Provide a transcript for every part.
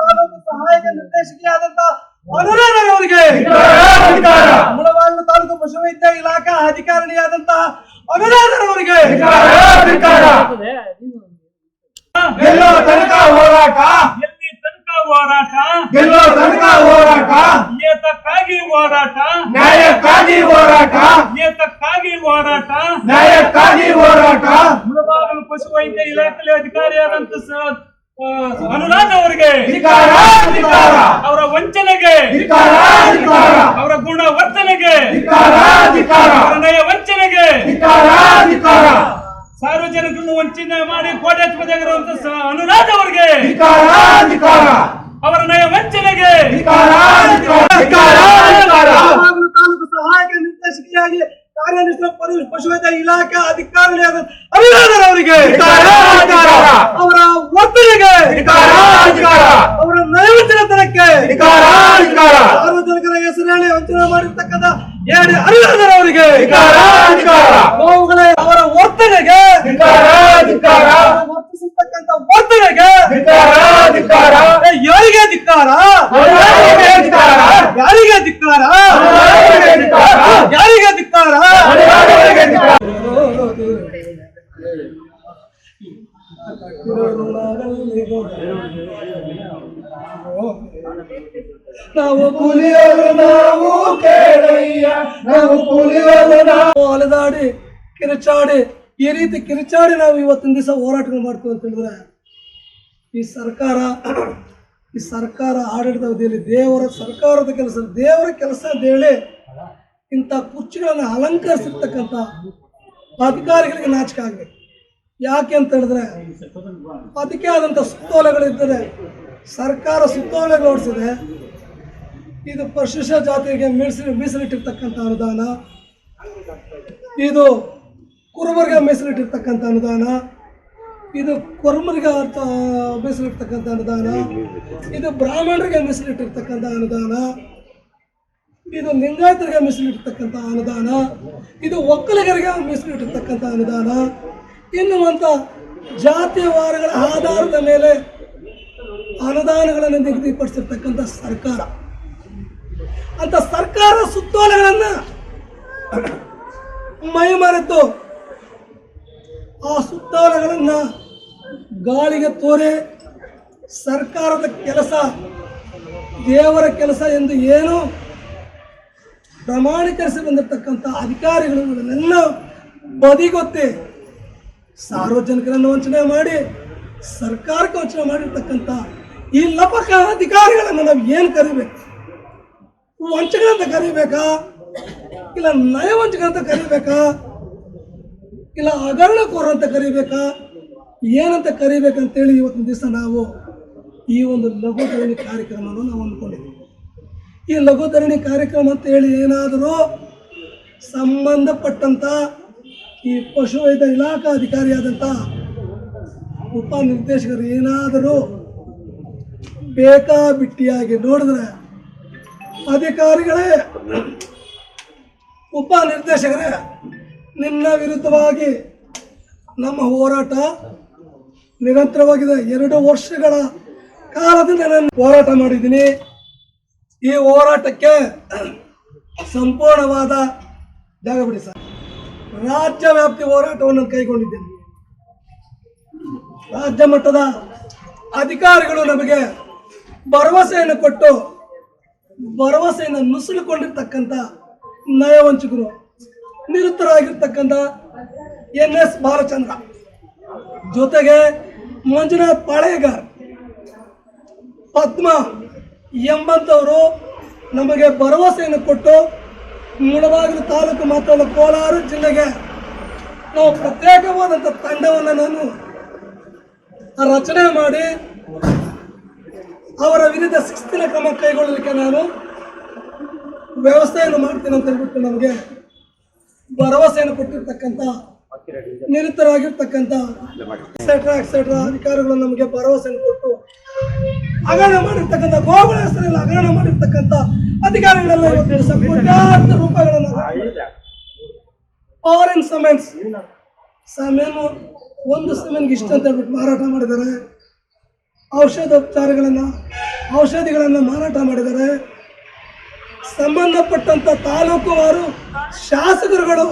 ತಾಲೂಕು ಸಹಾಯಕ ನಿರ್ದೇಶಕಿಯಾದಂತ ಅನುರಾಧರವರಿಗೆ ಧಿಕ್ಕಾರ. ಮುಳಬಾಗಿಲು ತಾಲೂಕು ಪಶುವೈದ್ಯ ಇಲಾಖಾ ಅಧಿಕಾರಿಯಾದಂತಹ ಧಿಕ್ಕಾರ. ಗೆಲ್ಲೋ ತನಕ ಹೋರಾಟ. ಎಲ್ಲಿ ತನಕ ಹೋರಾಟ. ಗೆಲ್ಲೋ ತನಕ ಹೋರಾಟ. ನ್ಯಾಯಕ್ಕಾಗಿ ಹೋರಾಟ. ನ್ಯಾಯಕ್ಕಾಗಿ ಹೋರಾಟ ಏತಕ್ಕಾಗಿ ಹೋರಾಟ ನ್ಯಾಯಕ್ಕಾಗಿ ಹೋರಾಟ ಮುಳಬಾಗಿಲು ಪಶುವೈದ್ಯ ಇಲಾಖೆ ಅಧಿಕಾರಿಯಾದಂತ ಸ- ಆ, ಅನುರಾಧ ಅವರಿಗೆ ಧಿಕ್ಕಾರ, ಧಿಕ್ಕಾರ. ಅವರ ವಂಚನೆಗೆ. ಅವರ ಗುಣ ವರ್ತನೆಗೆ ನಯ ವಂಚನೆಗೆ. ಸಾರ್ವಜನಿಕರನ್ನು ವಂಚನೆ ಮಾಡಿ ಕೋಟ್ಯಾಧಿಪತಿಯಾಗಿರುವಂತ ಅನುರಾಧ ಅವರಿಗೆ. ಅವರ ನಯ ವಂಚನೆಗೆ. ತಾಲೂಕು ಸಹಾಯಕ ನಿರ್ದೇಶಕಿಯಾಗಿ ಕಾರ್ಯನಿರ್ವಹಿಸುವ ಪಶು- ಪಶುವೈದ್ಯ ಇಲಾಖಾ ಅಧಿಕಾರಿಣಿಯಾದ ಅನುರಾಧರವರಿಗೆ ಧಿಕ್ಕಾರ, ಧಿಕ್ಕಾರ. ಅವರ ವರ್ತನೆಗೆ ಧಿಕ್ಕಾರ, ಧಿಕ್ಕಾರ. ಅವರ ನಯವಂಚನತನಕ್ಕೆ ಧಿಕ್ಕಾರ, ಧಿಕ್ಕಾರ. ಸಾರ್ವಜನಿಕರ ಹೆಸರು ಹೇಳಿ ವಂಚನೆ ಮಾಡಿರ್ತಕ್ಕಂಥ ಏಡಿ ಅನುರಾಧರವರಿಗೆ ಧಿಕ್ಕಾರ, ಧಿಕ್ಕಾರ. ಅವುಗಳೇ ಅವರ ವರ್ತನೆಗೆ ಧಿಕ್ಕಾರ, ಧಿಕ್ಕಾರ. ಅವರು ವರ್ತಿಸಿರ್ತಕ್ಕಂಥ ವರ್ತನೆಗೆ ಧಿಕ್ಕಾರ, ಧಿಕ್ಕಾರ. ಏ, ಯಾರಿಗೆ ಧಿಕ್ಕಾರ ಅನುರಾಧರಿಗೆ ಧಿಕ್ಕಾರ. ಯಾರಿಗೆ ಧಿಕ್ಕಾರ ಅನುರಾಧರಿಗೆ ಧಿಕ್ಕಾರ. ಯಾರಿಗೆ ಧಿಕ್ಕಾರ ಅನುರಾಧರಿಗೆ ಧಿಕ್ಕಾರ. ನಾವು ಕೂಲಿಯರು ನಾವು ಕೇಳಯ್ಯ ನಾವು ಕೂಲಿಯರು ನಾವು ಅಲೆದಾಡಿ ಕಿರುಚಾಡಿ ಈ ರೀತಿ ಕಿರುಚಾಡಿ ನಾವು ಇವತ್ತಿನ ದಿವಸ ಹೋರಾಟಗಳು ಮಾಡ್ತೀವಿ ಅಂತ ಹೇಳಿದ್ರೆ ಈ ಸರ್ಕಾರ ಈ ಸರ್ಕಾರ ಆಡಳಿತ ಅವಧಿಯಲ್ಲಿ ದೇವರ ಸರ್ಕಾರದ ಕೆಲಸ, ದೇವರ ಕೆಲಸ ಅಂತ ಇಂಥ ಕುರ್ಚಿಗಳನ್ನು ಅಲಂಕರಿಸಿರ್ತಕ್ಕಂಥ ಅಧಿಕಾರಿಗಳಿಗೆ ನಾಚಿಕೆ ಆಗಬೇಕು. ಯಾಕೆ ಅಂತ ಹೇಳಿದ್ರೆ, ಅದಕ್ಕೆ ಆದಂಥ ಸುತ್ತೋಲೆಗಳಿದ್ದರೆ, ಸರ್ಕಾರ ಸುತ್ತೋಲೆಗಳು ಹೊಡಿಸಿದೆ ಇದು ಪರಿಶಿಷ್ಟ ಜಾತಿಗೆ ಮೀಸಲಿ, ಮೀಸಲಿಟ್ಟಿರ್ತಕ್ಕಂಥ ಅನುದಾನ, ಇದು ಕುರುಬರಿಗೆ ಮೀಸಲಿಟ್ಟಿರ್ತಕ್ಕಂಥ ಅನುದಾನ ಇದು ಕುರ್ಮರಿಗೆ ಅಂತ ಮೀಸಲಿರ್ತಕ್ಕಂಥ ಅನುದಾನ. ಇದು ಬ್ರಾಹ್ಮಣರಿಗೆ ಮೀಸಲಿಟ್ಟಿರ್ತಕ್ಕಂಥ ಅನುದಾನ. ಇದು ಲಿಂಗಾಯತರಿಗೆ ಮೀಸಲಿಟ್ಟಿರ್ತಕ್ಕಂಥ ಅನುದಾನ. ಇದು ಒಕ್ಕಲಿಗರಿಗೆ ಮೀಸಲಿಟ್ಟಿರ್ತಕ್ಕಂಥ ಅನುದಾನ. ಎನ್ನುವಂಥ ಜಾತಿವಾರಗಳ ಆಧಾರದ ಮೇಲೆ ಅನುದಾನಗಳನ್ನು ನಿಗದಿಪಡಿಸಿರ್ತಕ್ಕಂಥ ಸರ್ಕಾರ. ಅಂತ ಸರ್ಕಾರ ಸುತ್ತೋಲೆಗಳನ್ನ ಮೈಮರೆತು ಆ ಸುತ್ತೋಲೆಗಳನ್ನ ಗಾಳಿಗೆ ತೋರೆ ಸರ್ಕಾರದ ಕೆಲಸ, ದೇವರ ಕೆಲಸ ಎಂದು ಏನು ಪ್ರಮಾಣೀಕರಿಸಿ ಬಂದಿರತಕ್ಕಂಥ ಅಧಿಕಾರಿಗಳು ಇದನ್ನೆಲ್ಲ ಬದಿಗೊತ್ತಿ ಸಾರ್ವಜನಿಕರನ್ನು ವಂಚನೆ ಮಾಡಿ, ಸರ್ಕಾರಕ್ಕೆ ವಂಚನೆ ಮಾಡಿರ್ತಕ್ಕಂಥ ಈ ಲಪಕ ಅಧಿಕಾರಿಗಳನ್ನು ನಾವು ಏನು ಕರಿಬೇಕು? ವಂಚಕರಂತ ಕರಿಬೇಕಾ? ಇಲ್ಲ ನಯವಂಚಕರಂತ ಕರಿಬೇಕಾ? ಇಲ್ಲ ಅಗರಣಕೋರ ಅಂತ ಕರಿಬೇಕಾ? ಏನಂತ ಕರಿಬೇಕಂತೇಳಿ ಇವತ್ತಿನ ದಿವಸ ನಾವು ಈ ಒಂದು ಲಘು ಧರಣಿ ಕಾರ್ಯಕ್ರಮವನ್ನು ನಾವು ಅಂದ್ಕೊಂಡಿದ್ದೀವಿ. ಈ ಲಘು ಧರಣಿ ಕಾರ್ಯಕ್ರಮ ಅಂತ ಹೇಳಿ ಏನಾದರೂ ಸಂಬಂಧಪಟ್ಟಂತ ಈ ಪಶುವೈದ್ಯ ಇಲಾಖಾ ಅಧಿಕಾರಿಯಾದಂಥ ಉಪನಿರ್ದೇಶಕರು ಏನಾದರೂ ಬೇಕಾಬಿಟ್ಟಿಯಾಗಿ ನೋಡಿದ್ರೆ ಅಧಿಕಾರಿಗಳೇ ಉಪನಿರ್ದೇಶಕರೇ ನಿನ್ನ ವಿರುದ್ಧವಾಗಿ ನಮ್ಮ ಹೋರಾಟ ನಿರಂತರವಾಗಿದೆ. ಎರಡು ವರ್ಷಗಳ ಕಾಲದಿಂದ ನಾನು ಹೋರಾಟ ಮಾಡಿದ್ದೀನಿ. ಈ ಹೋರಾಟಕ್ಕೆ ಸಂಪೂರ್ಣವಾದ ಜಾಗ ಬಿಡಿ ಸರ್. ರಾಜ್ಯ ವ್ಯಾಪ್ತಿ ಹೋರಾಟವನ್ನು ಕೈಗೊಂಡಿದ್ದೇನೆ. ರಾಜ್ಯ ಮಟ್ಟದ ಅಧಿಕಾರಿಗಳು ನಮಗೆ ಭರವಸೆಯನ್ನು ಕೊಟ್ಟು ಭರವಸೆಯನ್ನು ನುಸುಳಿಕೊಂಡಿರ್ತಕ್ಕಂಥ ನಯವಂಚಕರು ನಿರುತ್ತರಾಗಿರ್ತಕ್ಕಂಥ ಎನ್ ಎಸ್ ಬಾಲಚಂದ್ರ ಜೊತೆಗೆ ಮಂಜುನಾಥ್ ಪಾಳೇಗಾರ್, ಪದ್ಮ ಎಂಬಂಥವರು ನಮಗೆ ಭರವಸೆಯನ್ನು ಕೊಟ್ಟು ಮುಳಬಾಗಿಲು ತಾಲೂಕು ಮಾತ್ರ ಕೋಲಾರ ಜಿಲ್ಲೆಗೆ ನಾವು ಪ್ರತ್ಯೇಕವಾದಂಥ ತಂಡವನ್ನು ನಾನು ರಚನೆ ಮಾಡಿ ಅವರ ವಿರುದ್ಧ ಶಿಸ್ತಿನ ಕ್ರಮ ಕೈಗೊಳ್ಳಲಿಕ್ಕೆ ನಾನು ವ್ಯವಸ್ಥೆಯನ್ನು ಮಾಡ್ತೀನಿ ಅಂತ ಹೇಳ್ಬಿಟ್ಟು ನಮಗೆ ಭರವಸೆಯನ್ನು ಕೊಟ್ಟಿರ್ತಕ್ಕಂಥ ನಿರತರಾಗಿರ್ತಕ್ಕಂಥ ಎಕ್ಸೆಟ್ರಾ ಎಕ್ಸೆಟ್ರಾ ಅಧಿಕಾರಿಗಳು ನಮಗೆ ಭರವಸೆಯನ್ನು ಕೊಟ್ಟು ಹಗರಣ ಮಾಡಿರ್ತಕ್ಕಂಥ ಗೋಗಳ ಹೆಸರಲ್ಲಿ ಹಗರಣ ಮಾಡಿರ್ತಕ್ಕಂಥ ಅಧಿಕಾರಿಗಳೆಲ್ಲ ಇವತ್ತು ದಿವಸ ಕೋಟ್ಯಾಂತರ ರೂಪಾಯಿಗಳನ್ನು ಫಾರಿನ್ ಸಮೆನ್ಸ್ ಸಮೇನು ಒಂದು ಸಮೆನ್ಗೆ ಇಷ್ಟ ಅಂತ ಹೇಳ್ಬಿಟ್ಟು ಮಾರಾಟ ಮಾಡಿದ್ದಾರೆ. ಔಷಧೋಪಚಾರಗಳನ್ನು ಔಷಧಿಗಳನ್ನು ಮಾರಾಟ ಮಾಡಿದ್ದಾರೆ. ಸಂಬಂಧಪಟ್ಟಂತ ತಾಲೂಕುವಾರು ಶಾಸಕರುಗಳು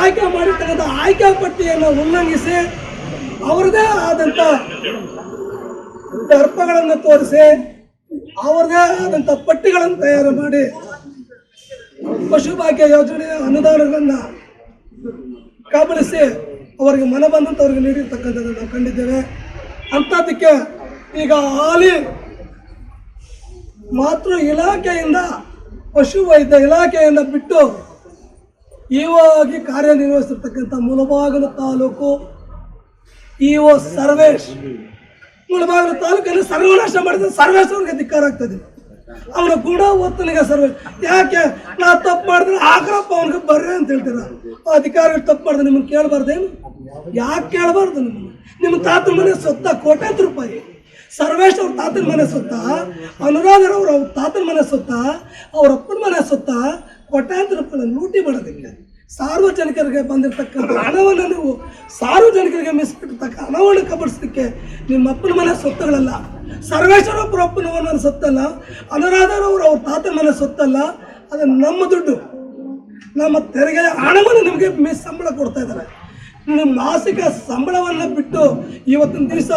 ಆಯ್ಕೆ ಮಾಡಿರ್ತಕ್ಕಂಥ ಆಯ್ಕೆ ಪಟ್ಟಿಯನ್ನು ಉಲ್ಲಂಘಿಸಿ ಅವರದೇ ಆದಂಥ ದರ್ಪಗಳನ್ನು ತೋರಿಸಿ ಅವರದೇ ಆದಂಥ ಪಟ್ಟಿಗಳನ್ನು ತಯಾರು ಮಾಡಿ ಪಶುಭಾಗ್ಯ ಯೋಜನೆಯ ಅನುದಾನಗಳನ್ನು ಕಬಳಿಸಿ ಅವರಿಗೆ ಮನ ಬಂದಂಥವ್ರಿಗೆ ನೀಡಿರ್ತಕ್ಕಂಥದ್ದನ್ನು ನಾವು ಕಂಡಿದ್ದೇವೆ. ಅಂಥದ್ದಕ್ಕೆ ಈಗ ಹಾಲಿ ಮಾತೃ ಇಲಾಖೆಯಿಂದ, ಪಶು ವೈದ್ಯ ಇಲಾಖೆಯಿಂದ ಬಿಟ್ಟು ಇವಾಗಿ ಕಾರ್ಯನಿರ್ವಹಿಸಿರ್ತಕ್ಕಂಥ ಮುಳಬಾಗಿಲು ತಾಲೂಕು ಇ ಸರ್ವೇಶ್. ಮುಳಬಾಗಿಲು ತಾಲೂಕಲ್ಲಿ ಸರ್ವನಾಶ ಮಾಡಿದ ಸರ್ವೇಶ್ ಅವ್ರಿಗೆ ಧಿಕ್ಕಾರ ಆಗ್ತದೆ. ಅವನ ಗುಣ ಒತ್ತನಿಗೆ ಸರ್ವೇಶ್. ಯಾಕೆ? ನಾ ತಪ್ಪು ಮಾಡಿದ್ರೆ ಆಗ್ರಪ್ಪ ಅವನಿಗೆ ಬರ್ರಿ ಅಂತ ಹೇಳ್ತೀರ. ಅಧಿಕಾರಿಗಳು ತಪ್ಪು ಮಾಡಿದ್ರೆ ನಿಮ್ಗೆ ಕೇಳಬಾರ್ದೇನು? ಯಾಕೆ ಕೇಳಬಾರ್ದು ನಿಮ್ಮನ್ನು? ನಿಮ್ಮ ತಾತನ ಮನೆ ಸೊತ್ತ ಕೋಟ್ಯಾಂತರ ರೂಪಾಯಿ. ಸರ್ವೇಶ್ ಅವ್ರ ತಾತನ ಮನೆ ಸುತ್ತ ಅನುರಾಧರವ್ರ ಅವ್ರ ತಾತನ ಮನೆ ಸುತ್ತ, ಅವ್ರ ಅಪ್ಪನ ಮನೆ ಸೊತ್ತ ಕೋಟ್ಯಾಂತರ ರೂಪಾಯಿ ಲೂಟಿ ಮಾಡೋದಿಲ್ಲ ಸಾರ್ವಜನಿಕರಿಗೆ ಬಂದಿರತಕ್ಕಂಥ ಹಣವನ್ನು ನೀವು ಸಾರ್ವಜನಿಕರಿಗೆ ಮೀಸಲಿಟ್ಟತಕ್ಕ ಹಣವನ್ನು ಕಬಡಿಸಲಿಕ್ಕೆ ನಿಮ್ಮ ಅಪ್ಪನ ಮನೆ ಸೊತ್ತುಗಳಲ್ಲ. ಸರ್ವೇಶ್ವರ ಅಪ್ಪನ ಸೊತ್ತಲ್ಲ ಅನುರಾಧರವರು ಅವ್ರ ತಾತನ ಮನೆ ಸೊತ್ತಲ್ಲ, ಅದು ನಮ್ಮ ದುಡ್ಡು. ನಮ್ಮ ತೆರಿಗೆ ಹಣವನ್ನು ನಿಮಗೆ ಮೀ ಸಂಬಳ ಕೊಡ್ತಾ ಇದ್ದಾರೆ. ನಿಮ್ಮ ಮಾಸಿಕ ಸಂಬಳವನ್ನು ಬಿಟ್ಟು ಇವತ್ತಿನ ದಿವಸ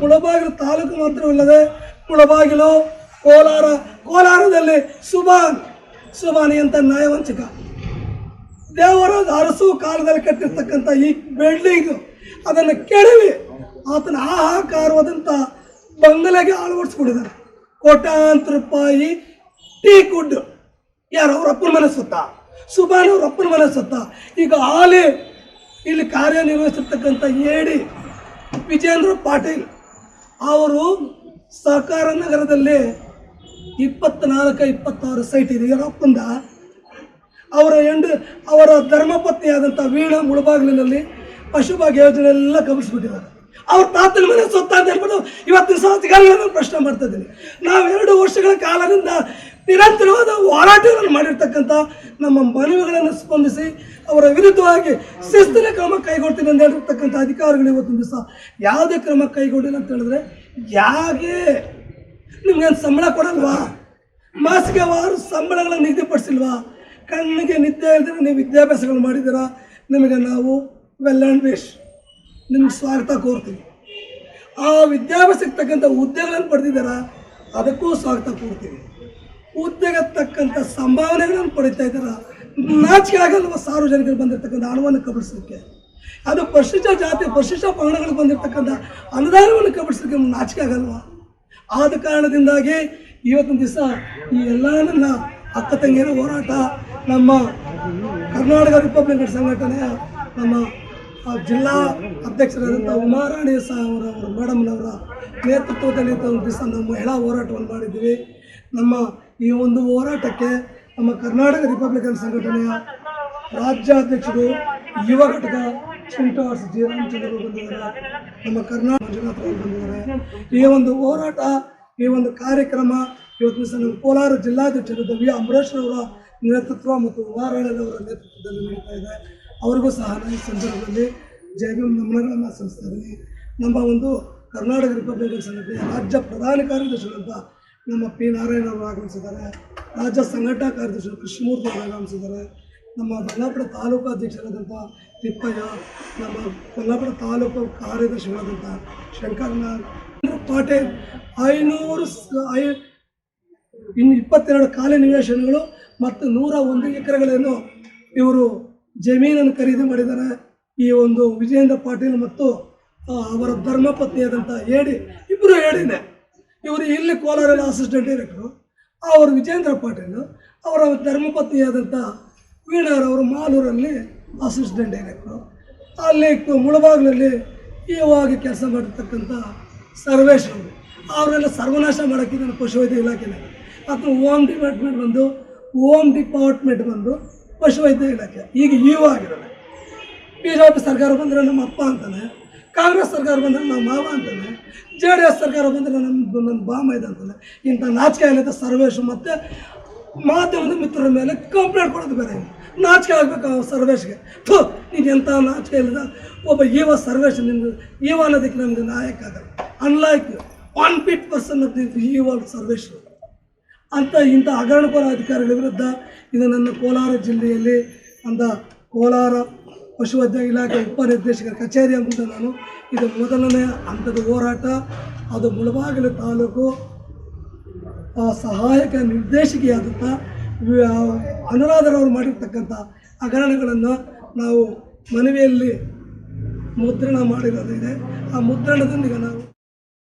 ಮುಳಬಾಗಿಲು ತಾಲೂಕು ಮಾತ್ರವಿಲ್ಲದೆ ಮುಳಬಾಗಿಲು ಕೋಲಾರ, ಕೋಲಾರದಲ್ಲಿ ಸುಬಾನ್ ಸುಬಾನಿ ಅಂತ ನ್ಯಾಯವಂಚಕ. ದೇವರ ಅರಸು ಕಾಲದಲ್ಲಿ ಕಟ್ಟಿರ್ತಕ್ಕಂಥ ಈ ಬಿಲ್ಡಿಂಗ್, ಅದನ್ನು ಕೆಡವಿ, ಆತನ ಆಹಾಕಾರವಾದಂಥ ಬಂಗಲೆಗೆ ಅಳವಡಿಸ್ಕೊಂಡಿದ್ದಾರೆ. ಕೋಟ್ಯಾಂತರ ರೂಪಾಯಿ ಟೀ ಕುಡ್ ಯಾರು ಅವ್ರ ಅಪ್ಪನ ಮನೆ ಸುತ್ತ? ಸುಬಾನ್ ಅವ್ರ ಅಪ್ಪನ ಮನೆ ಸುತ್ತ? ಈಗ ಆಲಿ ಇಲ್ಲಿ ಕಾರ್ಯನಿರ್ವಹಿಸಿರ್ತಕ್ಕಂಥ ಎಡಿ ವಿಜೇಂದ್ರ ಪಾಟೀಲ್, ಅವರು ಸಹಕಾರ ನಗರದಲ್ಲಿ ಇಪ್ಪತ್ನಾಲ್ಕು, ಇಪ್ಪತ್ತಾರು ಸೈಟ್ ಇದೆ. ಯರಪ್ಪಂದ ಅವರ ಎಂಡು ಅವರ ಧರ್ಮಪತ್ನಿಯಾದಂಥ ವೀಣಾ ಮುಳಬಾಗಿಲಿನಲ್ಲಿ ಪಶುಭಾಗ್ಯ ಯೋಜನೆ ಎಲ್ಲ ಕಬಿಸ್ಬಿಟ್ಟಿದ್ದಾರೆ ಅವ್ರ ತಾತನ ಮನೆ ಸೊತ್ತ ಅಂತ ಹೇಳ್ಬಿಟ್ಟು ಇವತ್ತಿನ ಸಾಧಿಕಾರಿಗಳನ್ನು ಪ್ರಶ್ನೆ ಮಾಡ್ತಾ ಇದ್ದೀನಿ. ನಾವು ಎರಡು ವರ್ಷಗಳ ಕಾಲದಿಂದ ನಿರಂತರವಾದ ಹೋರಾಟಗಳನ್ನು ಮಾಡಿರ್ತಕ್ಕಂಥ ನಮ್ಮ ಮನವಿಗಳನ್ನು ಸ್ಪಂದಿಸಿ, ಅವರ ವಿರುದ್ಧವಾಗಿ ಶಿಸ್ತಿನ ಕ್ರಮ ಕೈಗೊಳ್ತೀನಿ ಅಂತ ಹೇಳಿರ್ತಕ್ಕಂಥ ಅಧಿಕಾರಿಗಳು ಇವತ್ತಿನ ದಿವಸ ಯಾವುದೇ ಕ್ರಮ ಕೈಗೊಂಡಿಲ್ಲ ಅಂತ ಹೇಳಿದ್ರೆ ಯಾಕೆ ನಿಮ್ಗೇನು ಸಂಬಳ ಕೊಡಲ್ವಾ? ಮಾಸಿಕವಾರು ಸಂಬಳಗಳನ್ನು ನಿಗದಿಪಡಿಸಿಲ್ವಾ? ಕಣ್ಣಿಗೆ ನಿದ್ದೆ ಇಲ್ದಿರ ನೀವು ವಿದ್ಯಾಭ್ಯಾಸಗಳು ಮಾಡಿದ್ದೀರಾ? ನಿಮಗೆ ನಾವು ವೆಲ್ ಆ್ಯಂಡ್ ವಿಶ್ ನಿಮ್ಗೆ ಸ್ವಾಗತ ಕೋರ್ತೀವಿ ಆ ವಿದ್ಯಾಭ್ಯಾಸಕ್ಕೆ ತಕ್ಕಂಥ ಹುದ್ದೆಗಳನ್ನು ಪಡೆದಿದ್ದಾರಾ? ಅದಕ್ಕೂ ಸ್ವಾಗತ ಕೋರ್ತೀವಿ ಹುದ್ದೆಗೆ ತಕ್ಕಂಥ ಸಂಭಾವನೆಗಳನ್ನು ಪಡಿತಾ ಇದ್ದಾರಾ? ನಾಚಿಕೆ ಆಗಲ್ವ ಸಾರ್ವಜನಿಕರು ಬಂದಿರತಕ್ಕಂಥ ಹಣವನ್ನು ಕಬಡಿಸಲಿಕ್ಕೆ ಅದು ಪರಿಶಿಷ್ಟ ಜಾತಿ ಪರಿಶಿಷ್ಟ ಪಂಗಡಗಳಿಗೆ ಬಂದಿರತಕ್ಕಂಥ ಅನುದಾನವನ್ನು ಕಬಡಿಸಲಿಕ್ಕೆ ನಿಮ್ಗೆ ನಾಚಿಕೆ ಆಗಲ್ವಾ? ಆದ ಕಾರಣದಿಂದಾಗಿ ಇವತ್ತಿನ ದಿವಸ ಈ ಎಲ್ಲ ನನ್ನ ಅಕ್ಕ ತಂಗಿಯರ ಹೋರಾಟ, ನಮ್ಮ ಕರ್ನಾಟಕ ರಿಪಬ್ಲಿಕ್ ಸಂಘಟನೆಯ ನಮ್ಮ ಜಿಲ್ಲಾ ಅಧ್ಯಕ್ಷರಾದಂಥ ಉಮಾರಾಣಿ ಸಹ ಅವರ ಮೇಡಮ್ನವರ ನೇತೃತ್ವದಲ್ಲಿ ದಿವಸ ನಮ್ಮ ಮಹಿಳಾ ಹೋರಾಟವನ್ನು ಮಾಡಿದ್ದೀವಿ. ನಮ್ಮ ಈ ಒಂದು ಹೋರಾಟಕ್ಕೆ ನಮ್ಮ ಕರ್ನಾಟಕ ರಿಪಬ್ಲಿಕನ್ ಸಂಘಟನೆಯ ರಾಜ್ಯಾಧ್ಯಕ್ಷರು, ಯುವ ಘಟಕ ಬಂದಿದ್ದಾರೆ ನಮ್ಮ ಕರ್ನಾಟಕ ಮಂಜುನಾಥ್ ಈ ಒಂದು ಹೋರಾಟ, ಈ ಒಂದು ಕಾರ್ಯಕ್ರಮ ಇವತ್ತು ನಮ್ಮ ಕೋಲಾರ ಜಿಲ್ಲಾಧ್ಯಕ್ಷರು ವಿ ಅಂಬರೀಶ್ ಅವರ ನೇತೃತ್ವ ಮತ್ತು ಅವರ ನೇತೃತ್ವದಲ್ಲಿ ನಡೀತಾ ಇದೆ. ಅವರಿಗೂ ಸಹ ಈ ಸಂದರ್ಭದಲ್ಲಿ ಜಯ ಭೀಮ್ ನಮನಗಳನ್ನು ಸಲ್ಲಿಸ್ತಾ ನಮ್ಮ ಒಂದು ಕರ್ನಾಟಕ ರಿಪಬ್ಲಿಕ್ ಸಂಘಟನೆಯ ರಾಜ್ಯ ಪ್ರಧಾನ ಕಾರ್ಯದರ್ಶಿಗಳಂತ ನಮ್ಮ ಪಿ ನಾರಾಯಣ ಅವರು ಆಗಮಿಸಿದ್ದಾರೆ. ರಾಜ್ಯ ಸಂಘಟನಾ ಕಾರ್ಯದರ್ಶಿ ಕೃಷ್ಣಮೂರ್ತಿ ಅವರು ಆಗಮಿಸಿದ್ದಾರೆ. ನಮ್ಮ ಬಳ್ಳಾಪುರ ತಾಲೂಕು ಅಧ್ಯಕ್ಷರಾದಂಥ ತಿಪ್ಪಯ್ಯ, ನಮ್ಮ ಬಳ್ಳಾಪುರ ತಾಲೂಕು ಕಾರ್ಯದರ್ಶಿಗಳಾದಂಥ ಶಂಕರನಾಥ್ ಪಾಟೀಲ್ ಐನೂರು ಐ, ಇನ್ನು ಇಪ್ಪತ್ತೆರಡು ಖಾಲಿ ನಿವೇಶನಗಳು ಮತ್ತು ನೂರ ಒಂದು ಎಕರೆಗಳನ್ನು ಇವರು ಜಮೀನನ್ನು ಖರೀದಿ ಮಾಡಿದ್ದಾರೆ. ಈ ಒಂದು ವಿಜಯೇಂದ್ರ ಪಾಟೀಲ್ ಮತ್ತು ಅವರ ಧರ್ಮಪತ್ನಿಯಾದಂಥ ಏಡಿ ಇಬ್ಬರು ಹೇಳಿದೆ ಇವರು ಇಲ್ಲಿ ಕೋಲಾರಲ್ಲಿ ಅಸಿಸ್ಟೆಂಟ್ ಡೈರೆಕ್ಟ್ರು ಅವರು ವಿಜೇಂದ್ರ ಪಾಟೀಲ್. ಅವರ ಧರ್ಮಪತ್ನಿಯಾದಂಥ ವೀಣಾರವರು ಮಾಲೂರಲ್ಲಿ ಅಸಿಸ್ಟೆಂಟ್ ಡೈರೆಕ್ಟ್ರು ಅಲ್ಲಿ ಮುಳಬಾಗ್ಲಲ್ಲಿ ಇವಾಗಿ ಕೆಲಸ ಮಾಡಿರ್ತಕ್ಕಂಥ ಸರ್ವೇಶ್ ಅವರು. ಅವರೆಲ್ಲ ಸರ್ವನಾಶ ಮಾಡೋಕ್ಕಿದ್ದಾನೆ ಪಶುವೈದ್ಯ ಇಲಾಖೆನ ಅಥವಾ ಓಮ್ ಡಿಪಾರ್ಟ್ಮೆಂಟ್ ಬಂದು, ಓಮ್ ಡಿಪಾರ್ಟ್ಮೆಂಟ್ ಬಂದು ಪಶುವೈದ್ಯ ಇಲಾಖೆ. ಈಗ ಇವು ಆಗಿರೋಲ್ಲ ಬಿ ಜೆ ಪಿ ಸರ್ಕಾರ ಬಂದರೆ ನಮ್ಮ ಅಪ್ಪ ಅಂತಾನೆ, ಕಾಂಗ್ರೆಸ್ ಸರ್ಕಾರ ಬಂದರೆ ನಮ್ಮ ಮಾವ ಅಂತಾನೆ, ಜೆ ಡಿ ಎಸ್ ಸರ್ಕಾರ ಬಂದರೆ ನಮ್ಮ ನನ್ನ ಬಾಮ ಇದೆ ಅಂತಾನೆ. ಇಂಥ ನಾಚಿಕೆ ಇಲ್ಲದ ಸರ್ವೇಶ್ ಮತ್ತು ಮಾಧ್ಯಮದ ಮಿತ್ರರ ಮೇಲೆ ಕಂಪ್ಲೇಂಟ್ ಕೊಡೋದು ಬೇರೆ. ನಾಚಿಕೆ ಆಗಬೇಕು ಆ ಸರ್ವೇಶ್ಗೆ. ಥೋ, ನೀನು ಎಂಥ ನಾಚಿಕೆ ಇಲ್ಲದ? ಒಬ್ಬ ಈವ ಸರ್ವೇಶ್ ನಿಮ್ಗೆ ಈವ ಅನ್ನೋದಕ್ಕೆ ನಮಗೆ ನಾಯಕ ಆಗಲ್ಲ. Unlike one fit person of the ಯುವ ಸರ್ವೇಶ್ ಅಂತ ಇಂಥ ಹಗರಣಪರ ಅಧಿಕಾರಿಗಳ ವಿರುದ್ಧ ಇದು ನನ್ನ ಕೋಲಾರ ಜಿಲ್ಲೆಯಲ್ಲಿ ಅಂತ ಕೋಲಾರ ಪಶುವೈದ್ಯ ಇಲಾಖೆ ಉಪನಿರ್ದೇಶಕರ ಕಚೇರಿ ಅಂತ ನಾನು. ಇದು ಮೊದಲನೇ ಹಂತದ ಹೋರಾಟ. ಅದು ಮುಳಬಾಗಿಲು ತಾಲೂಕು ಸಹಾಯಕ ನಿರ್ದೇಶಕಿಯಾದಂಥ ಅನುರಾಧರವರು ಮಾಡಿರ್ತಕ್ಕಂಥ ಹಗರಣಗಳನ್ನು ನಾವು ಮನವಿಯಲ್ಲಿ ಮುದ್ರಣ ಮಾಡಿರೋದಿದೆ ಆ ಮುದ್ರಣದೊಂದಿಗೆ ನಾವು